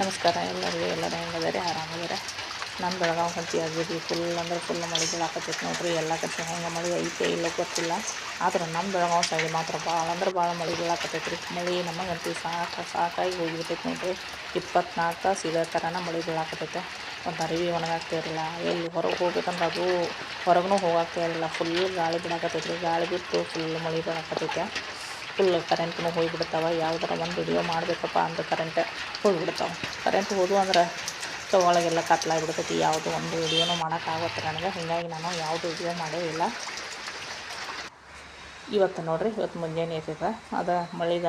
ನಮಸ್ಕಾರ, ಎಲ್ಲರಿಗೂ ಎಲ್ಲರೂ ಹೆಂಗದಾರೆ ಆರಾಮದಾರೆ ನಮ್ಮ ಬೆಳಗಾವಿ ಹಂಚಿ ಆಗಿದ್ವಿ ಫುಲ್ ಅಂದ್ರೆ ಫುಲ್ ಮಳೆ ಬೀಳಾಕತ್ತೈತೆ ನೋಡ್ರಿ, ಎಲ್ಲ ಕಡೆ ಹೆಂಗೆ ಮಳೆ ಐತೆ ಇಲ್ಲ ಗೊತ್ತಿಲ್ಲ. ಆದ್ರೆ ನಮ್ಮ ಬೆಳಗಾವಿ ಸೈಡ್ ಮಾತ್ರ ಭಾಳ ಅಂದ್ರೆ ಭಾಳ ಮಳೆ ಬೀಳಾಕತ್ತೈತೆ ರೀ ಮಳೆ ನಮಗಂತೂ ಸಾಕು, ಸಾಕಾಗಿ ಹೋಗಿಬಿಟ್ಟೈತೆ ನೋಡ್ರಿ. ಇಪ್ಪತ್ನಾಲ್ಕು ತಾಸು ಇದೇ ಥರನ ಮಳೆ ಬೀಳಾಕತ್ತೈತೆ ಒಂದು ಅರಿವಿ ಒಣಗಾಗ್ತಾ ಇರಲಿಲ್ಲ. ಎಲ್ಲಿ ಹೊರಗೆ ಹೋಗ್ಬೇಕಂದ್ರೆ ಅದು ಹೊರಗೂ ಹೋಗಾಕ್ತಾ ಇರಲಿಲ್ಲ. ಫುಲ್ ಗಾಳಿ ಬಿಡಾಕತ್ತೈತೆ ರೀ ಗಾಳಿ ಬಿಟ್ಟು ಫುಲ್ ಮಳೆ ಬೀಳಾಕತ್ತೈತೆ ಫುಲ್ ಕರೆಂಟ್ನು ಹೋಗಿಬಿಡ್ತಾವೆ, ಯಾವ್ದಾರ ಒಂದು ವಿಡಿಯೋ ಮಾಡಬೇಕಪ್ಪ ಅಂದ್ರೆ ಕರೆಂಟ್ ಹೋಗಿಬಿಡ್ತಾವೆ. ಕರೆಂಟ್ ಹೋದ್ವು ಅಂದ್ರೆ ಒಳಗೆಲ್ಲ ಕತ್ಲಾಗ್ಬಿಡ್ತೈತಿ ಯಾವುದು ಒಂದು ವಿಡಿಯೋನೂ ಮಾಡೋಕ್ಕಾಗತ್ತೆ ನನಗೆ. ಹೀಗಾಗಿ ನಾನು ಯಾವುದು ವಿಡಿಯೋ ಮಾಡೇ ಇಲ್ಲ. ಇವತ್ತು ನೋಡಿರಿ, ಇವತ್ತು ಮುಂಜಾನೆ ಇರ್ತೈತೆ. ಅದು ಮಳೆದ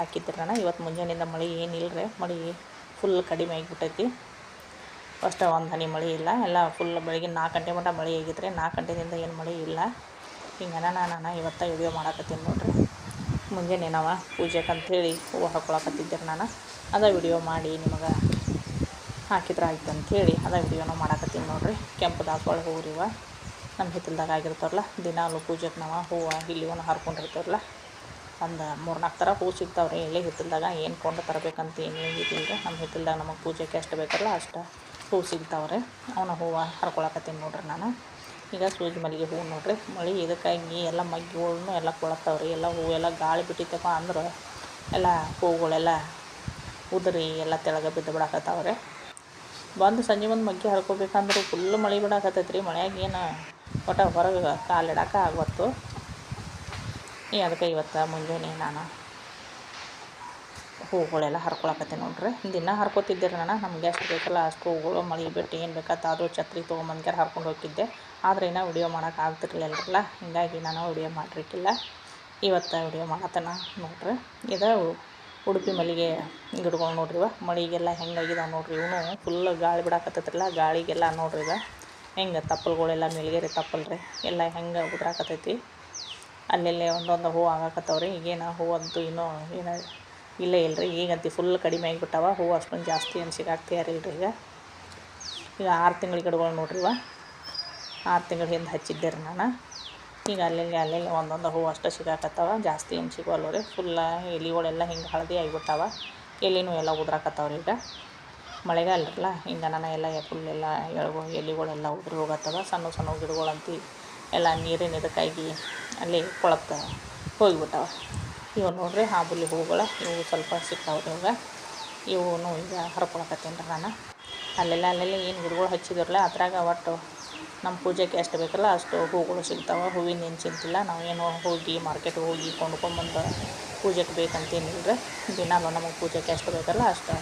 ಹಾಕಿದ್ರೆ ನಾನು, ಇವತ್ತು ಮುಂಜಾನೆಯಿಂದ ಮಳೆ ಏನಿಲ್ಲ ರೀ ಮಳೆ ಫುಲ್ ಕಡಿಮೆ ಆಗಿಬಿಟ್ಟೈತಿ. ಫಸ್ಟ್ ಒಂದು ಹನಿ ಮಳೆ ಇಲ್ಲ. ಎಲ್ಲ ಫುಲ್ ಬೆಳಗ್ಗೆ ನಾಲ್ಕು ಗಂಟೆ ಮಟ್ಟ ಮಳೆ ಆಗಿದ್ರೆ ನಾಲ್ಕು ಗಂಟೆಯಿಂದ ಏನು ಮಳೆ ಇಲ್ಲ. ಹಿಂಗೆ ನಾನು ಇವತ್ತು ವಿಡಿಯೋ ಮಾಡಕತ್ತೀನಿ ನೋಡ್ರಿ. ಮುಂಜಾನೆ ನಾವು ಪೂಜೆಗೆ ಅಂಥೇಳಿ ಹೂವು ಹಾಕೊಳಕತ್ತಿದ್ದೆ ನಾನು. ಅದ ವಿಡಿಯೋ ಮಾಡಿ ನಿಮಗೆ ಹಾಕಿದ್ರೆ ಆಯ್ತು ಅಂಥೇಳಿ ಅದ ವಿಡಿಯೋನ ಮಾಡಾಕತ್ತೀನಿ ನೋಡಿರಿ. ಕೆಂಪು ದಾಸವಾಳ ಹೂವು ರೀ ಇವ. ನಮ್ಮ ಹಿತ್ತಲ್ದಾಗ ಆಗಿರ್ತಾರಲ್ಲ ದಿನಾಲು ಪೂಜೆಗೆ ನಾವು ಹೂವು ಒಂದು ಹರ್ಕೊಂಡಿರ್ತಾರಲ್ಲ, ಒಂದು ಮೂರು ನಾಲ್ಕು ಥರ ಹೂವು ಸಿಗ್ತಾವ್ರಿ. ಇಲ್ಲಿ ಹಿತ್ತಲ್ದಾಗ ಏನು ಕೊಂಡು ತರಬೇಕಂತ ಏನು ಇದಿಲ್ಲ ರೀ. ನಮ್ಮ ಹಿತ್ತಲ್ದಾಗ ನಮಗೆ ಪೂಜೆಗೆ ಎಷ್ಟು ಬೇಕಲ್ಲ ಅಷ್ಟು ಹೂವು ಸಿಗ್ತಾವ್ರಿ. ಅವನ ಹೂವು ಹರ್ಕೊಳಕತ್ತೀನಿ ನೋಡಿರಿ ನಾನು. ಈಗ ಸೂಜಿ ಮಲ್ಲಿಗೆ ಹೂವು ನೋಡಿರಿ, ಮಳೆ ಇದಕ್ಕಾಗಿ ಎಲ್ಲ ಮಗ್ಗಿಗಳ್ನು ಎಲ್ಲ ಕೊಳತ್ತಾವ್ರಿ ಎಲ್ಲ ಹೂವೆಲ್ಲ ಗಾಳಿ ಬಿಟ್ಟಿತ್ತಪ್ಪ ಅಂದ್ರೆ ಎಲ್ಲ ಹೂವುಗಳೆಲ್ಲ ಉದುರಿ ಎಲ್ಲ ತೆಳಗೆ ಬಿದ್ದು ಬಿಡಾಕತ್ತಾವ್ರಿ. ಬಂದು ಸಂಜೆ ಬಂದು ಮಗ್ಗಿ ಹರ್ಕೋಬೇಕಂದ್ರೆ ಫುಲ್ ಮಳೆ ಬಿಡಾಕತ್ತೈತ್ರಿ, ಮಳೆಯಾಗ ಏನು ಒಟ್ಟ ಹೊರಗೆ ಕಾಲಿಡಕ್ಕೆ ಆಗವತ್ತು ಈ ಅದಕ್ಕೆ ಇವತ್ತು ಮುಂಜಾನೆ ನಾನು ಹೂವುಗಳೆಲ್ಲ ಹರ್ಕೊಳಕತ್ತೆ ನೋಡ್ರಿ. ದಿನ ಹರ್ಕೊತಿದ್ದೆ ನಾನು, ನಮ್ಗೆ ಎಷ್ಟು ಬೇಕಲ್ಲ, ಅಷ್ಟು ಹೂಗಳು ಮಳೆ ಬಿಟ್ಟು ಏನು ಬೇಕಾತ ಅದು ಛತ್ರಿ ತೊಗೊಂಬಂದ್ಗಾರ ಹರ್ಕೊಂಡು ಹೋಗಿದ್ದೆ ಆದರೆ ಇನ್ನೂ ವಿಡಿಯೋ ಮಾಡೋಕೆ ಆಗ್ತಿರ್ಲಿಲ್ಲರಲ್ಲ ಹೀಗಾಗಿ ನಾನು ವಿಡಿಯೋ ಮಾಡಿರಿಕ್ಕಿಲ್ಲ ಇವತ್ತು ವಿಡಿಯೋ ಮಾಡತ್ತನ ನೋಡ್ರಿ. ಇದು ಉಡುಪಿ ಮಲ್ಲಿಗೆ ಗಿಡಗಳು ನೋಡ್ರಿ ಇವ. ಮಳೆಗೆಲ್ಲ ಹೆಂಗಾಗಿದಾವೆ ನೋಡ್ರಿ ಇವನು. ಫುಲ್ ಗಾಳಿ ಬಿಡಾಕತ್ತೈತ್ರಲ್ಲ, ಗಾಳಿಗೆಲ್ಲ ನೋಡ್ರಿ ಈಗ ಹೆಂಗೆ ತಪ್ಪಲ್ಗಳೆಲ್ಲ ತಪ್ಪಲ್ ರೀ ಎಲ್ಲ ಹೆಂಗೆ ಉದ್ರಾಕತ್ತೈತಿ. ಅಲ್ಲೆಲ್ಲೇ ಒಂದೊಂದು ಹೂವು ಆಗಾಕತ್ತವ್ರಿ. ಈಗೇನು ಹೂವಂತೂ ಇನ್ನೂ ಏನು ಇಲ್ಲೇ ಇಲ್ಲ ರೀ ಈಗಂತೂ ಫುಲ್ ಕಡಿಮೆ ಆಗಿಬಿಟ್ಟವ ಹೂವು ಅಷ್ಟೊಂದು ಜಾಸ್ತಿ ಏನು ಸಿಗಾಕ್ತಾ ಇರಲ್ಲ ರೀ ಈಗ. ಈಗ ಆರು ತಿಂಗಳ ಗಿಡಗಳು ನೋಡ್ರಿವ ಆರು ತಿಂಗಳು ಹಿಂದೆ ಹಚ್ಚಿದ್ದೆ ರೀ ನಾನು. ಈಗ ಅಲ್ಲೆಲ್ಲಿ ಅಲ್ಲೆಲ್ಲಿ ಒಂದೊಂದು ಹೂವು ಅಷ್ಟು ಸಿಗಾಕತ್ತಾವ, ಜಾಸ್ತಿ ಏನು ಸಿಗೋಲ್ವ ರೀ ಫುಲ್ಲ ಎಲೆಗಳೆಲ್ಲ ಹಿಂಗೆ ಹಳದಿ ಆಗಿಬಿಟ್ಟಾವ. ಎಲೆನೂ ಎಲ್ಲ ಉದ್ರಾಕತ್ತಾವ್ರಿ ಈಗ. ಮಳೆಗಾಲ ಇರಲ್ಲ ಹಿಂಗೆ ನಾನು ಎಲ್ಲ ಫುಲ್ ಎಲ್ಲ ಎಳಗು ಎಲೆಗಳೆಲ್ಲ ಉದುರಿ ಹೋಗತ್ತವ. ಸಣ್ಣ ಸಣ್ಣ ಗಿಡಗಳಂತೂ ಎಲ್ಲ ನೀರಿನ ಇದಕ್ಕಾಗಿ ಅಲ್ಲಿ ಕೊಳಕ್ಕೆ ಹೋಗಿಬಿಟ್ಟವ. ಇವು ನೋಡ್ರಿ ಹಾಬುಲಿ ಹೂವುಗಳು ಇವು ಸ್ವಲ್ಪ ಸಿಗ್ತಾವ್ರಿ ಇವಾಗ. ಇವನು ಈಗ ಹರ್ಕೊಳಕತ್ತೀನಿ ರೀ ನಾನು ಅಲ್ಲೆಲ್ಲ ಅಲ್ಲೆಲ್ಲ ಏನು ಗಿಡಗಳು ಹಚ್ಚಿದ್ರಲ್ಲ, ಅದ್ರಾಗ ಒಟ್ಟು ನಮ್ಮ ಪೂಜೆಗೆ ಎಷ್ಟು ಬೇಕಲ್ಲ, ಅಷ್ಟು ಹೂಗಳು ಸಿಗ್ತಾವೆ. ಹೂವಿನ ಏನು ಚಿಂತಿಲ್ಲ ನಾವೇನು ಹೋಗಿ ಮಾರ್ಕೆಟ್ಗೆ ಹೋಗಿ ಕೊಂಡ್ಕೊಂಬಂದು ಪೂಜೆಗೆ ಬೇಕಂತೇನಿಲ್ಲ ರೀ ದಿನಾಲು ನಮಗೆ ಪೂಜೆಗೆ ಎಷ್ಟು ಬೇಕಲ್ಲ, ಅಷ್ಟು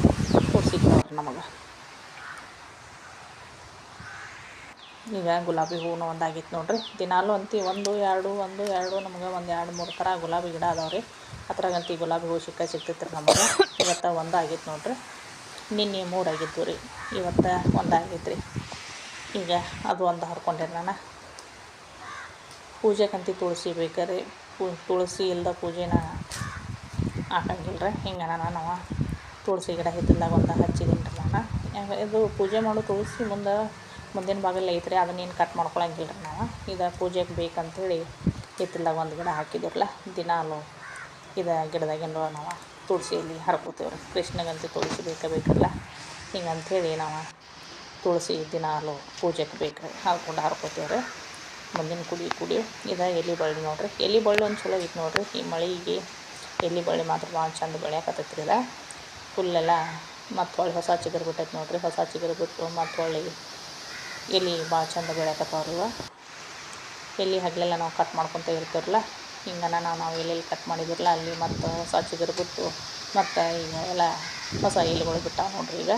ಹೂ ಸಿಗ್ತಾವೆ ನಮಗೆ. ಈಗ ಗುಲಾಬಿ ಹೂವು ಒಂದಾಗಿತ್ತು ನೋಡ್ರಿ. ದಿನಾಲು ಅಂತಿ ಒಂದು, ಎರಡು ಒಂದು, ಎರಡು, ನಮ್ಗೆ ಒಂದು, ಎರಡು, ಮೂರು ಥರ ಗುಲಾಬಿ ಗಿಡ ಅದಾವೆ ರೀ ಅದ್ರಾಗಂತಿ ಗುಲಾಬಿ ಹೂವು ಸಿಕ್ಕ ಸಿಗ್ತೈತೆ ರೀ ನಮಗೆ. ಇವತ್ತು ಒಂದು ಆಗೈತೆ ನೋಡ್ರಿ. ನಿನ್ನೆ ಮೂರು ಆಗಿದ್ದು ರೀ. ಇವತ್ತು ಒಂದು ರೀ ಈಗ ಅದು ಒಂದು ಹರ್ಕೊಂಡೆ ನಾನು. ಪೂಜೆಗಂತಿ ತುಳಸಿ ಬೇಕಾರೆ ಪೂ, ತುಳಸಿ ಇಲ್ದ ಪೂಜೆನ ಹಾಕಂಗಿಲ್ಲ ರೀ ಹಿಂಗೆ ನಾನು ನಾವು ತುಳಸಿ ಗಿಡ ಹಿತ್ತಲ್ದಾಗ ಒಂದು ಹಚ್ಚಿದ್ದೀನಿ ರೀ ನಾನು ಇದು ಪೂಜೆ ಮಾಡೋ ತುಳಸಿ ಮುಂದೆ ಮುಂದಿನ ಭಾಗಲ್ಲಿ ಐತ್ರಿ ಅದನ್ನೇನು ಕಟ್ ಮಾಡ್ಕೊಳಂಗಿಲ್ಲ ರೀ ನಾವು. ಇದು ಪೂಜೆಗೆ ಬೇಕಂಥೇಳಿ ಹಿತ್ತಲ್ದಾಗ ಒಂದು ಗಿಡ ಹಾಕಿದ್ರಲ್ಲ ದಿನಾಲು ಇದು ಗಿಡದಾಗಿಂದು ನಾವು ತುಳಸಿ ಎಲೆ ಹರ್ಕೋತೀವಿ ರೀ ಕೃಷ್ಣಗಂತೂ ತುಳಸಿ ಬೇಕೇ ಬೇಕಲ್ಲ ಹಿಂಗಂಥೇಳಿ ನಾವು ತುಳಸಿ ದಿನಾಲು ಪೂಜೆಗೆ ಬೇಕು ರೀ ಹರ್ಕೊಂಡು ಹರ್ಕೋತೀವಿ ಮುಂದಿನ ಕುಡಿ ಕುಡಿ ಇದು ಎಲೆ ಬಳ್ಳಿ ನೋಡಿರಿ. ಎಲೆ ಬಳ್ಳಿ ಒಂದು ಚಲೋ ಐತೆ ನೋಡಿರಿ. ಈ ಮಳೆಗೆ ಎಲೆ ಬಳ್ಳಿ ಮಾತ್ರ ಭಾಳ ಚಂದ ರೀ ಇದು. ಫುಲ್ಲೆಲ್ಲ ಮತ್ತು ಹೊಳ್ಳಿ ಹೊಸ ಚಿಗರ್ ಬಿಟ್ಟೈತೆ ನೋಡಿರಿ. ಹೊಸ ಚಿಗುರು ಬಿಟ್ಟು ಮತ್ತು ಹೊಳ್ಳಿ ಎಲೆ ಭಾಳ ಚಂದ ಬೆಳ್ಯಾಕತ್ತಾವ್ರಿ ಇವ ಎಲೆ ಹಗಲೆಲ್ಲ ನಾವು ಕಟ್ ಮಾಡ್ಕೊತ ಇರ್ತೀವಲ್ಲ ಹಿಂಗನ ನಾವು ನಾವು ಎಲ್ಲೆಲ್ಲಿ ಕಟ್ ಮಾಡಿದಿರಲ್ಲ, ಅಲ್ಲಿ ಮತ್ತು ಹೊಸ ಚಿಗುರು ಬಿಟ್ಟು ಮತ್ತು ಈಗ ಎಲ್ಲ ಹೊಸ ಎಲೆಗಳು ಬಿಟ್ಟಾವೆ ನೋಡ್ರಿ ಈಗ.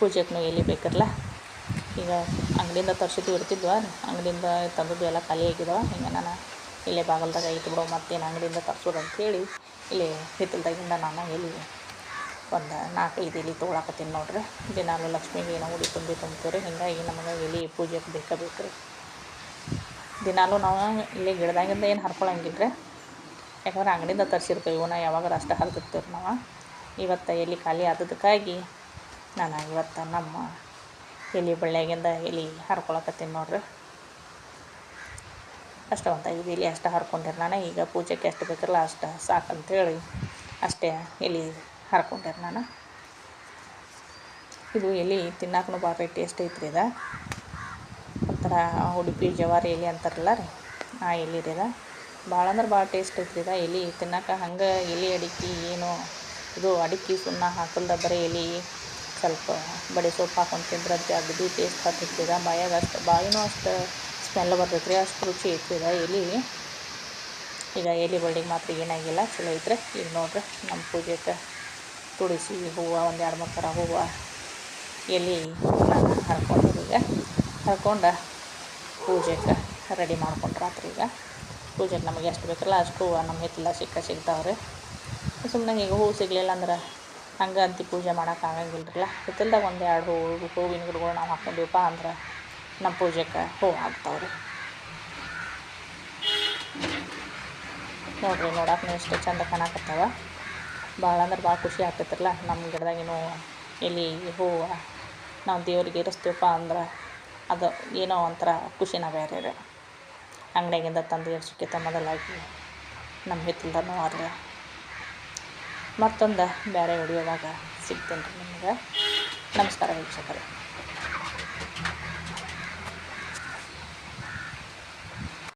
ಪೂಜೆಗೂ ಎಲ್ಲಿ ಬೇಕಿರಲ್ಲ ಈಗ ಅಂಗಡಿಯಿಂದ ತರ್ಸಿದ್ದು ಇರ್ತಿದ್ವ ಅಂಗಡಿಯಿಂದ ತಂದದ್ದು ಎಲ್ಲ ಖಾಲಿ ಆಗಿದಾವೆ? ಹಿಂಗೆ ನಾನು ಇಲ್ಲೇ ಬಾಗಲ್ದಾಗ ಇಟ್ಬಿಡೋ ಬಿಡೋ ಮತ್ತೇನು ಅಂಗಡಿಯಿಂದ ತರ್ಸೋದು ಅಂತೇಳಿ ಇಲ್ಲಿ ಹಿತ್ತಲ್ದಾಗಿಂದ ನಾನು ಎಲೆ ಒಂದು ನಾಲ್ಕೈದು ಎಲೆ ತೊಗೊಳಕತ್ತೀನಿ ನೋಡ್ರಿ. ದಿನಾಲು ಲಕ್ಷ್ಮಿಗೆ ಏನೋ ಉಡಿ ತುಂಬಿ ತುಂಬ್ತೀವಿ ರೀ ಹೀಗಾಗಿ ನಮಗೆ ಎಲೆ ಪೂಜೆಗೆ ಬೇಕಾಗಬೇಕು ಬೇಕು ರೀ ದಿನಾಲು ನಾವು ಇಲ್ಲಿ ಗಿಡದಾಗಿಂದ ಏನು ಹರ್ಕೊಳಂಗಿಲ್ಲ ರೀ ಯಾಕಂದ್ರೆ ಅಂಗಡಿಯಿಂದ ತರಿಸಿರ್ತೀವಿ ಇವನ್ನ ಯಾವಾಗಾರ ಅಷ್ಟೇ ಹರಿದಿರ್ತೀವಿ ನಾವು. ಇವತ್ತು ಎಲೆ ಖಾಲಿ ಆದದಕ್ಕಾಗಿ ನಾನು ಇವತ್ತು ನಮ್ಮ ಎಲೆ ಬಳ್ಳಿಯಾಗಿಂದ ಎಲೆ ಹರ್ಕೊಳಕತ್ತೀನಿ ನೋಡ್ರಿ. ಅಷ್ಟು ಒಂದು ಐದು ಎಲೆ ಅಷ್ಟು ಹರ್ಕೊಂಡಿರ ನಾನು. ಈಗ ಪೂಜೆಗೆ ಎಷ್ಟು ಬೇಕಲ್ಲ ಅಷ್ಟು ಸಾಕಂತೇಳಿ ಅಷ್ಟೇ ಎಲೆ ಹರ್ಕೊಂಡೆ ನಾನು. ಇದು ಎಲೆ ತಿನ್ನಕ್ಕೂ ಭಾಳ ಟೇಸ್ಟ್ ಐತ್ರಿ ಇದು. ಒಂಥರ ಉಡುಪಿ ಜವಾರಿ ಎಲೆ ಅಂತಾರಲ್ಲ ರೀ, ಆ ಎಲೆ ರೀ ಇದು. ಭಾಳ ಅಂದ್ರೆ ಭಾಳ ಟೇಸ್ಟ್ ಐತ್ರಿ ಇದು. ಎಲೆ ತಿನ್ನಕ್ಕೆ ಹಂಗೆ ಎಲೆ ಅಡಿಕೆ ಏನು, ಇದು ಅಡಿಕೆ ಸುಣ್ಣ ಹಾಕಲ್ದ ಬರೀ ಎಲೆ ಸ್ವಲ್ಪ ಬಡೆ ಸೊಪ್ಪು ಹಾಕೊಂಡು ತಿಂದ್ರೆ ಅಗದಿ ಟೇಸ್ಟ್ ಹತ್ತೈತಿ ಇದು. ಬಾಯಾಗ ಅಷ್ಟು, ಬಾಯಿನೂ ಅಷ್ಟು ಸ್ಮೆಲ್ ಬರ್ತೈತೆ ರೀ ಅಷ್ಟು ರುಚಿ ಐತ್ರಿ ಇದು ಎಲೆ. ಈಗ ಎಲೆ ಬಳ್ಳಿಗೆ ಮಾತ್ರ ಏನಾಗಿಲ್ಲ, ಚಲೋ ಐತ್ರಿ. ಈಗ ನೋಡ್ರಿ, ನಮ್ಮ ಪೂಜೆಗೆ ತುಳಸಿ ಹೂವು, ಒಂದು ಎರಡು ಮೂರು ಥರ ಹೂವು ಎಲೆ ಹರ್ಕೊಂಡು ಈಗ. ಹರ್ಕೊಂಡು ಪೂಜೆಗೆ ರೆಡಿ ಮಾಡ್ಕೊಂಡ್ರಾತ್ರಿ ಈಗ. ಪೂಜೆಗೆ ನಮಗೆ ಎಷ್ಟು ಬೇಕಲ್ಲ ಅಷ್ಟು ಹೂವು ನಮ್ಮ ಹಿತ್ತಲ ಸಿಕ್ಕ ಸಿಗ್ತಾವ್ರಿ. ಸುಮ್ಮನೆ ಈಗ ಹೂವು ಸಿಗಲಿಲ್ಲ ಅಂದ್ರೆ ಹಂಗೆ ಅಂತಿ ಪೂಜೆ ಮಾಡೋಕೆ ಆಗಂಗಿಲ್ಲ ಹಿತ್ತಲ್ದಾಗ ಒಂದು ಎರಡು ಹೂವು ಹೂವಿನ ಗಿಡಗಳು ನಾವು ಹಾಕ್ಕೊಂಡಿವಪ್ಪ ಅಂದ್ರೆ ನಮ್ಮ ಪೂಜೆಗೆ ಹೂವು ಆಗ್ತಾವ್ರಿ. ನೋಡ್ರಿ ನೋಡಕ್ಕೆ ಎಷ್ಟು ಚಂದ ಕಾಣಕತ್ತಾವ. ಭಾಳ ಅಂದ್ರೆ ಭಾಳ ಖುಷಿ ಆಗ್ತೈತ್ರಲ್ಲ ನಮ್ಮ ಗಿಡದಾಗಿನೂ ಎಲೆ, ಹೂವು ನಾವು ದೇವ್ರಿಗೆ ಇರಿಸ್ತೀವಪ್ಪ ಅಂದ್ರೆ ಅದು ಏನೋ ಒಂಥರ ಖುಷಿನ ಬೇರೆ ರೀ. ಅಂಗಡಿಯಾಗಿಂದ ತಂದು ಏರ್ಸೋಕ್ಕಿಂತ ಮೊದಲಾಗಿ ನಮ್ಮ ಹಿತ್ತಲ್ದನೂ ಆಗಲಿ. ಮತ್ತೊಂದು ಬೇರೆ ವಿಡಿಯೋದಾಗ ಸಿಗ್ತೇನೆ ರೀ ನಿಮ್ಗೆ. ನಮಸ್ಕಾರ ವೀಕ್ಷಕರೇ.